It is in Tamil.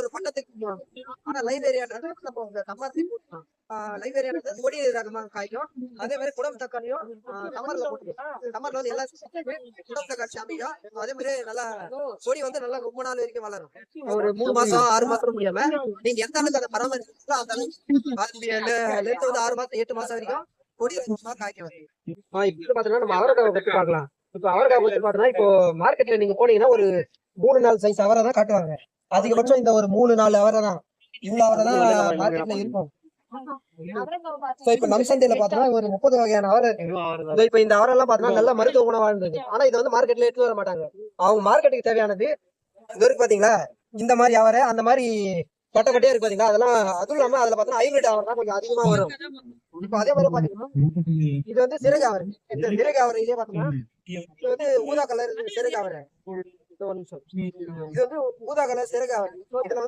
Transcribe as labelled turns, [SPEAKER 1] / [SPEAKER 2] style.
[SPEAKER 1] ஒரு பட்டத்துக்கு போவாங்க. ஆனா லைப்ரரியான்றது நம்ம சம்மர்லயும் போட்டுக்கலாம். லைப்ரரியான்றது கொடி ரகமா காய்க்கும் அதே மாதிரி குடம் தக்காளியும் சம்மர்ல போட்டுக்கலாம். சம்மர்ல வந்து எல்லா குடம் தக்காளி சாமிக்கும் அதே மாதிரி நல்லா கொடி வந்து நல்லா ரொம்ப நாள் வரைக்கும் வளரும். ஒரு மூணு மாசம் ஆறு மாசம். முடியாம நீங்க எந்த அளவுக்கு அதை பராமரிக்கிறீங்களோ அந்த அளவுக்கு வந்து ஆறு மாசம் எட்டு மாசம் வரைக்கும் கொடி காய்க்க வரும். இப்ப பாத்தீங்கன்னா நம்ம பத்தி பார்க்கலாம். இப்ப பத்தி பாத்தீங்கன்னா இப்போ மார்க்கெட்ல நீங்க போனீங்கன்னா ஒரு மூணு நாலு சைஸ் அவரை தான் காட்டுவாங்க. அதிகபட்சம் இந்த ஒரு மூணு நாலு அவரை தான். இவ்வளவு அவரை தான் மார்க்கெட்ல இருக்கும். So, இப்ப நம் சந்தையில ஒரு முப்பது வகையான அவரை இருக்கு. இப்ப இந்த அவரை எல்லாம் பார்த்தோம்னா நல்ல மருத்துவ குணமா இருந்தது ஆனா இது வந்து மார்க்கெட்ல எடுத்து வர மாட்டாங்க. அவங்க மார்க்கெட்டுக்கு தேவையானது இது இருக்கு பாத்தீங்களா? இந்த மாதிரி அவரை அந்த மாதிரி கொட்டை கொட்டையா இருக்கு பாத்தீங்களா? அதெல்லாம் அதுவும் இல்லாம அதுல பாத்தீங்கன்னா ஹைபிரிட் அவரை தான் கொஞ்சம் அதிகமா வரும். இப்ப அதே மாதிரி பாத்தீங்கன்னா இது வந்து சிறகு அவரை. இந்த சிறகு அவரை இதே பாத்தீங்கன்னா இது வந்து ஊதா கலர் சிறகு அவரை. இது ஒரு